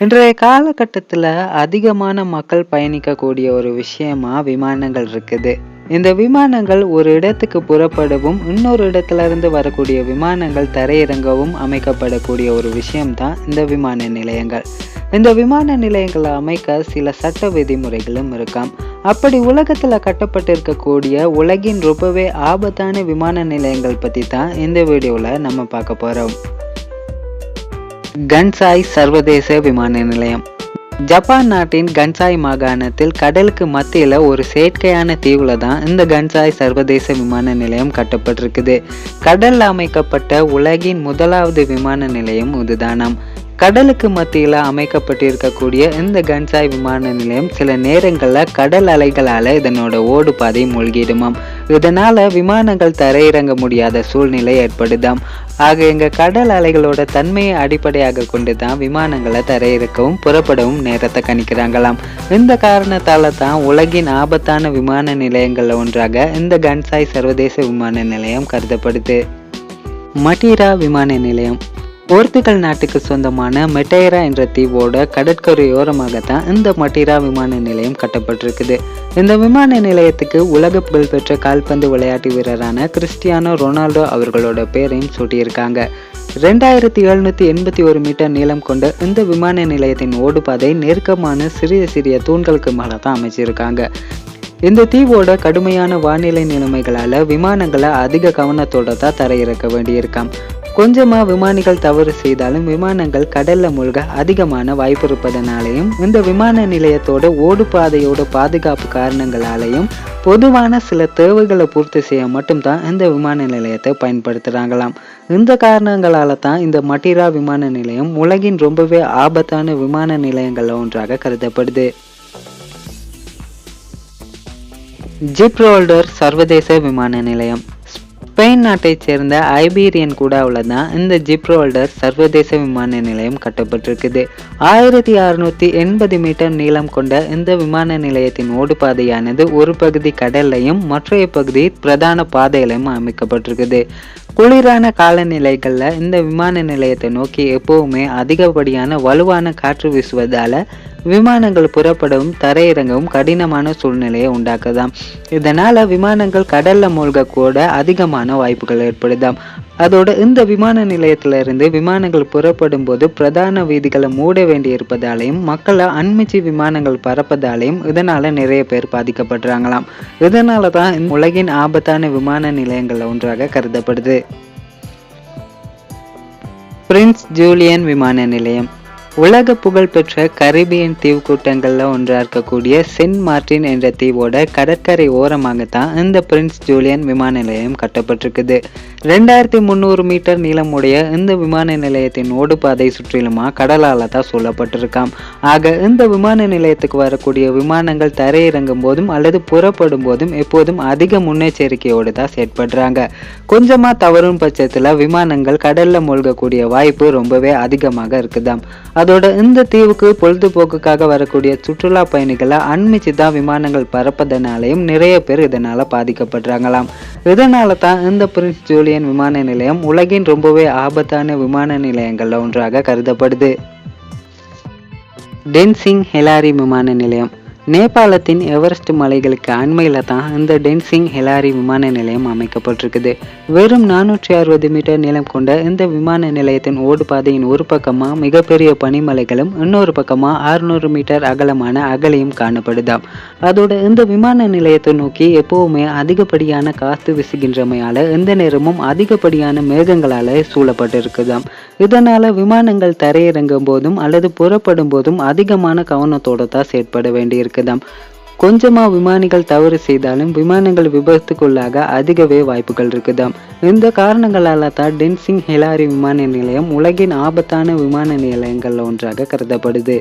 இன்றைய காலகட்டத்தில் அதிகமான மக்கள் பயணிக்கக்கூடிய ஒரு விஷயமா விமானங்கள் இருக்குது. இந்த விமானங்கள் ஒரு இடத்துக்கு புறப்படவும் இன்னொரு இடத்துல இருந்து வரக்கூடிய விமானங்கள் தரையிறங்கவும் அமைக்கப்படக்கூடிய ஒரு விஷயம்தான் இந்த விமான நிலையங்கள். இந்த விமான நிலையங்களை அமைக்க சில சட்ட விதிமுறைகளும் இருக்காம். அப்படி உலகத்தில் கட்டப்பட்டிருக்கக்கூடிய உலகின் ரொம்பவே ஆபத்தான விமான நிலையங்கள் பற்றி தான் இந்த வீடியோவில் நம்ம பார்க்க போகிறோம் கன்சாய் சர்வதேச விமான நிலையம். ஜப்பான் நாட்டின் கன்சாய் மாகாணத்தில் கடலுக்கு மத்தியில் ஒரு செயற்கையான தீவுல தான் இந்த கன்சாய் சர்வதேச விமான நிலையம் கட்டப்பட்டிருக்குது. கடலில் அமைக்கப்பட்ட உலகின் முதலாவது விமான நிலையம் இதுதானாம். கடலுக்கு மத்தியில் அமைக்கப்பட்டிருக்கக்கூடிய இந்த கன்சாய் விமான நிலையம் சில நேரங்களில் கடல் அலைகளால் இதனோட ஓடு பாதை மூழ்கிடுமாம். இதனால விமானங்கள் தரையிறங்க முடியாத சூழ்நிலை ஏற்படுதாம். ஆக எங்க கடல் அலைகளோட தன்மையை அடிப்படையாக கொண்டு தான் விமானங்களை தரையிறக்கவும் புறப்படவும் நேரத்தை கணிக்கிறாங்களாம். இந்த காரணத்தால தான் உலகின் ஆபத்தான விமான நிலையங்கள்ல ஒன்றாக இந்த கன்சாய் சர்வதேச விமான நிலையம் கருதப்படுது. மட்டீரா விமான நிலையம். போர்த்துகல் நாட்டுக்கு சொந்தமான மெட்டேரா என்ற தீவோட கடற்கரையோரமாக தான் இந்த மட்டீரா விமான நிலையம் கட்டப்பட்டிருக்குது. இந்த விமான நிலையத்துக்கு உலக புகழ்பெற்ற கால்பந்து விளையாட்டு வீரரான கிறிஸ்டியானோ ரொனால்டோ அவர்களோட பேரையும் சூட்டியிருக்காங்க. ரெண்டாயிரத்தி எழுநூத்தி எண்பத்தி ஒரு மீட்டர் நீளம் கொண்ட இந்த விமான நிலையத்தின் ஓடுபாதை நெருக்கமான சிறிய சிறிய தூண்களுக்கு மேலே தான் அமைச்சிருக்காங்க. இந்த தீவோட கடுமையான வானிலை நிலைமைகளால விமானங்களை அதிக கவனத்தோட தான் தரையிறக்க வேண்டியிருக்காம். கொஞ்சமா விமானிகள் தவறு செய்தாலும் விமானங்கள் கடல்ல மூழ்க அதிகமான வாய்ப்பு இருப்பதனாலையும் இந்த விமான நிலையத்தோட ஓடுபாதையோட பாதுகாப்பு காரணங்களாலையும் பொதுவான சில தேவைகளை பூர்த்தி செய்ய மட்டும்தான் இந்த விமான நிலையத்தை பயன்படுத்துகிறாங்களாம் இந்த காரணங்களால தான் இந்த மட்டிரா விமான நிலையம் உலகின் ரொம்பவே ஆபத்தான விமான நிலையங்கள்ல ஒன்றாக கருதப்படுது. ஜிப்ரோல்டர் சர்வதேச விமான நிலையம். ஸ்பெயின் நாட்டைச் சேர்ந்த ஐபீரியன் கூடாவில் தான் இந்த ஜிப்ரோல்டர் சர்வதேச விமான நிலையம் கட்டப்பட்டிருக்குது. ஆயிரத்தி அறுநூத்தி எண்பது மீட்டர் நீளம் கொண்ட இந்த விமான நிலையத்தின் ஓடுபாதையானது ஒரு பகுதி கடல்லையும் மற்றைய பகுதி பிரதான பாதையிலையும் அமைக்கப்பட்டிருக்குது. குளிரான காலநிலைகளில் இந்த விமான நிலையத்தை நோக்கி எப்பவுமே அதிகப்படியான வலுவான காற்று வீசுவதால விமானங்கள் புறப்படவும் தரையிறங்கவும் கடினமான சூழ்நிலையை உண்டாக்குதாம். இதனால விமானங்கள் கடல்ல மூழ்க கூட அதிகமான வாய்ப்புகள் ஏற்படுதாம். அதோட இந்த விமான நிலையத்திலிருந்து விமானங்கள் புறப்படும் போது பிரதான வீதிகளை மூட வேண்டி இருப்பதாலையும் மக்களை அண்மிச்சு விமானங்கள் பறப்பதாலையும் இதனால நிறைய பேர் பாதிக்கப்படுறாங்களாம். இதனால தான் உலகின் ஆபத்தான விமான நிலையங்களில் ஒன்றாக கருதப்படுது. பிரின்ஸ் ஜூலியன் விமான நிலையம். உலக புகழ்பெற்ற கரீபியன் தீவு கூட்டங்களில் ஒன்றாக இருக்கக்கூடிய சென்ட் மார்டின் என்ற தீவோட கடற்கரை ஓரமாக தான் இந்த பிரின்ஸ் ஜூலியன் விமான நிலையம் கட்டப்பட்டிருக்குது. ரெண்டாயிரத்தி முந்நூறு மீட்டர் நீளமுடைய இந்த விமான நிலையத்தின் ஓடுபாதை சுற்றிலுமா கடலால் தான் சூழப்பட்டிருக்காம். ஆக இந்த விமான நிலையத்துக்கு வரக்கூடிய விமானங்கள் தரையிறங்கும் போதும் அல்லது புறப்படும் போதும் எப்போதும் அதிக முன்னெச்சரிக்கையோடு தான் செயற்படுறாங்க. கொஞ்சமாக தவறும் பட்சத்தில் விமானங்கள் கடலில் மூழ்கக்கூடிய வாய்ப்பு ரொம்பவே அதிகமாக இருக்குதாம். அதோட இந்த தீவுக்கு பொழுதுபோக்குக்காக வரக்கூடிய சுற்றுலா பயணிகளை அண்மிச்சு தான் விமானங்கள் பறப்பதனாலையும் நிறைய பேர் இதனால பாதிக்கப்படுறாங்களாம். இதனால தான் இந்த பிரின்ஸ் ஜூலியன் விமான நிலையம் உலகின் ரொம்பவே ஆபத்தான விமான நிலையங்களில் ஒன்றாக கருதப்படுது. டென்சிங் ஹெலாரி விமான நிலையம். நேபாளத்தின் எவரெஸ்ட் மலைகளுக்கு அண்மையில் தான் இந்த டென்சிங் ஹெலாரி விமான நிலையம் அமைக்கப்பட்டிருக்குது. வெறும் நானூற்றி அறுபது மீட்டர் நீளம் கொண்ட இந்த விமான நிலையத்தின் ஓடுபாதையின் ஒரு பக்கமாக மிகப்பெரிய பனிமலைகளும் இன்னொரு பக்கமாக அறுநூறு மீட்டர் அகலமான அகலையும் காணப்படுதாம். அதோட இந்த விமான நிலையத்தை நோக்கி எப்போவுமே அதிகப்படியான காத்து வீசுகின்றமையால் எந்த நேரமும் அதிகப்படியான மேகங்களால் சூழப்பட்டிருக்குதாம். இதனால் விமானங்கள் தரையிறங்கும் போதும் அல்லது புறப்படும் போதும் அதிகமான கவனத்தோடு தான் செயற்பட வேண்டியிருக்குதாம் கொஞ்சமா விமானிகள் தவறு செய்தாலும் விமானங்கள் விபத்துக்குள்ளாக அதிகவே வாய்ப்புகள் இருக்குதாம். இந்த காரணங்களால தான் டென்சிங் ஹெலாரி விமான நிலையம் உலகின் ஆபத்தான விமான நிலையங்கள்ல ஒன்றாக கருதப்படுது.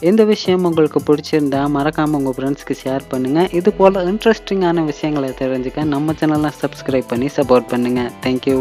இந்த விஷயம் உங்களுக்கு பிடிச்சிருந்தா மறக்காமல் உங்கள் ஃப்ரெண்ட்ஸ்க்கு ஷேர் பண்ணுங்கள் இது போல் இன்ட்ரெஸ்டிங்கான விஷயங்களை தெரிஞ்சுக்க நம்ம சேனலை சப்ஸ்கிரைப் பண்ணி சப்போர்ட் பண்ணுங்கள் தேங்க்யூ